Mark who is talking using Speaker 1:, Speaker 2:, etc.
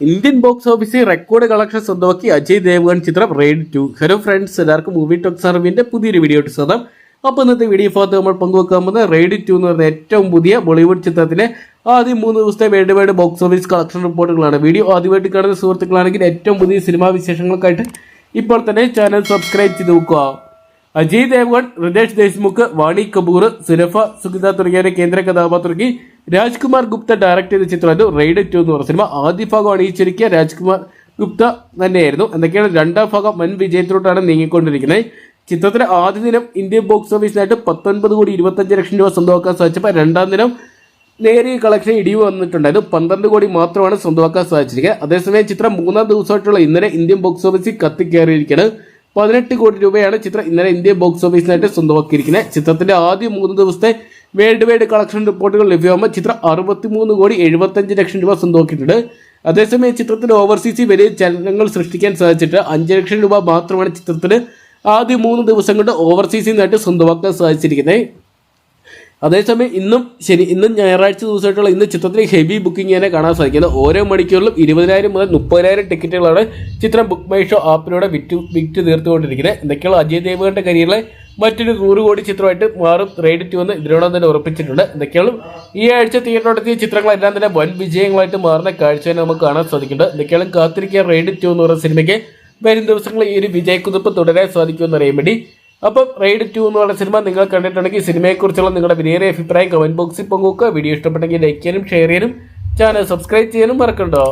Speaker 1: Indian box ഓഫീസിൽ record collection സ്വന്തമാക്കി അജയ് ദേവ്ഗൺ ചിത്രം റെയ്ഡ് ടു. ഹലോ ഫ്രണ്ട്സ് എല്ലാവർക്കും മൂവി ടോക്സ് അറിവിന്റെ പുതിയൊരു വീഡിയോ സ്വന്തം അപ്പോൾ ഇന്നത്തെ വീഡിയോ ഭാഗത്ത് നമ്മൾ പങ്കുവെക്കാൻ പോകുന്നത് റെയ്ഡ് ടു എന്ന് പറയുന്ന ഏറ്റവും പുതിയ ബോളിവുഡ് ചിത്രത്തിലെ ആദ്യം മൂന്ന് ദിവസത്തെ world wide box office collection റിപ്പോർട്ടുകളാണ്. വീഡിയോ ആദ്യമായിട്ട് കാണുന്ന സുഹൃത്തുക്കളാണെങ്കിൽ ഏറ്റവും പുതിയ സിനിമാ വിശേഷങ്ങൾക്കായിട്ട് ഇപ്പോൾ തന്നെ ചാനൽ സബ്സ്ക്രൈബ് ചെയ്ത് നോക്കുക അജയ് ദേവ്ഗൺ ഹൃദേശ് ദേശ്മുഖ് വാണി കപൂർ സുരഫ സുഗിത തുടങ്ങിയവരെ കേന്ദ്ര കഥാപാത്രയ്ക്ക് രാജ്കുമാർ ഗുപ്ത ഡയറക്ട് ചെയ്ത ചിത്രമായിരുന്നു റെയ്ഡ് ടു എന്ന് പറഞ്ഞ സിനിമ. ആദ്യ ഭാഗം അണിയിച്ചൊരുക്കിയ രാജ്കുമാർ ഗുപ്ത തന്നെയായിരുന്നു. എന്തൊക്കെയാണ് രണ്ടാം ഭാഗം വൻ വിജയത്തിലോട്ടാണ് നീങ്ങിക്കൊണ്ടിരിക്കുന്നത്. ചിത്രത്തിന്റെ ആദ്യ ദിനം ഇന്ത്യൻ ബോക്സ് ഓഫീസിനായിട്ട് പത്തൊൻപത് കോടി ഇരുപത്തഞ്ച് ലക്ഷം രൂപ സ്വന്തമാക്കാൻ സാധിച്ചപ്പോൾ രണ്ടാം ദിനം നേരിയ കളക്ഷൻ ഇടിവ് വന്നിട്ടുണ്ടായിരുന്നു. പന്ത്രണ്ട് കോടി മാത്രമാണ് സ്വന്തമാക്കാൻ സാധിച്ചിരിക്കുന്നത്. അതേസമയം ചിത്രം മൂന്നാം ദിവസമായിട്ടുള്ള ഇന്നലെ ഇന്ത്യൻ ബോക്സ് ഓഫീസിൽ കത്തിക്കയറിയിരിക്കുന്നത് പതിനെട്ട് കോടി രൂപയാണ് ചിത്രം ഇന്നലെ ഇന്ത്യ ബോക്സ് ഓഫീസിനായിട്ട് സ്വന്തമാക്കിയിരിക്കുന്നത്. ചിത്രത്തിന്റെ ആദ്യ മൂന്ന് ദിവസത്തെ വേൾഡ് വൈഡ് കളക്ഷൻ റിപ്പോർട്ടുകൾ ലഭ്യമാകുമ്പോൾ ചിത്രം അറുപത്തിമൂന്ന് കോടി എഴുപത്തഞ്ച് ലക്ഷം രൂപ സ്വന്തമാക്കിയിട്ടുണ്ട്. അതേസമയം ചിത്രത്തിന് ഓവർസീസിൽ വലിയ ചലനങ്ങൾ സൃഷ്ടിക്കാൻ സാധിച്ചിട്ട് അഞ്ച് ലക്ഷം രൂപ മാത്രമാണ് ചിത്രത്തിന് ആദ്യ മൂന്ന് ദിവസം കൊണ്ട് ഓവർസീസിൽ നിന്നായിട്ട് സ്വന്തമാക്കാൻ സാധിച്ചിരിക്കുന്നത്. അതേസമയം ഇന്നും ശരി ഇന്നും ഞായറാഴ്ച ദിവസമായിട്ടുള്ള ഇന്ന് ചിത്രത്തിന് ഹെവി ബുക്കിംഗ് തന്നെ കാണാൻ സാധിക്കുന്നത്. ഓരോ മണിക്കൂറിലും ഇരുപതിനായിരം മുതൽ മുപ്പതിനായിരം ടിക്കറ്റുകളാണ് ചിത്രം ബുക്ക് മൈ ഷോ ആപ്പിലൂടെ വിറ്റ് വിറ്റ് തീർത്തുകൊണ്ടിരിക്കുന്നത്. എന്തൊക്കെയുള്ള അജയ് ദേവ്ഗന്റെ കരിയറിലെ മറ്റൊരു നൂറ് കോടി ചിത്രമായിട്ട് മാറും. റെയ്ഡ് ടു എന്ന് ഇതിനോടൊപ്പം തന്നെ ഉറപ്പിച്ചിട്ടുണ്ട്. എന്തൊക്കെയാണ് ഈ ആഴ്ച തിയേറ്ററിലെത്തിയ ചിത്രങ്ങളെല്ലാം തന്നെ വൻ വിജയങ്ങളായിട്ട് മാറുന്ന കാഴ്ച തന്നെ നമുക്ക് കാണാൻ സാധിക്കുന്നുണ്ട്. എന്തൊക്കെയാണ് കാത്തിരിക്കുക റെയ്ഡ് ടു എന്ന് പറയുന്ന സിനിമയ്ക്ക് വരും ദിവസങ്ങളിൽ ഈ ഒരു വിജയക്കുതിപ്പ് തുടരാൻ സാധിക്കുമെന്ന് അറിയാൻ വേണ്ടി അപ്പം റെയ്ഡ് ടു എന്ന് പറയുന്ന സിനിമ നിങ്ങൾ കണ്ടിട്ടുണ്ടെങ്കിൽ സിനിമയെക്കുറിച്ചുള്ള നിങ്ങളുടെ വിലയേറിയ അഭിപ്രായം കമന്റ് ബോക്സിൽ പങ്കുവെക്കുക. വീഡിയോ ഇഷ്ടപ്പെട്ടെങ്കിൽ ലൈക്ക് ചെയ്യാനും ഷെയർ ചെയ്യാനും ചാനൽ സബ്സ്ക്രൈബ് ചെയ്യാനും മറക്കണ്ടോ.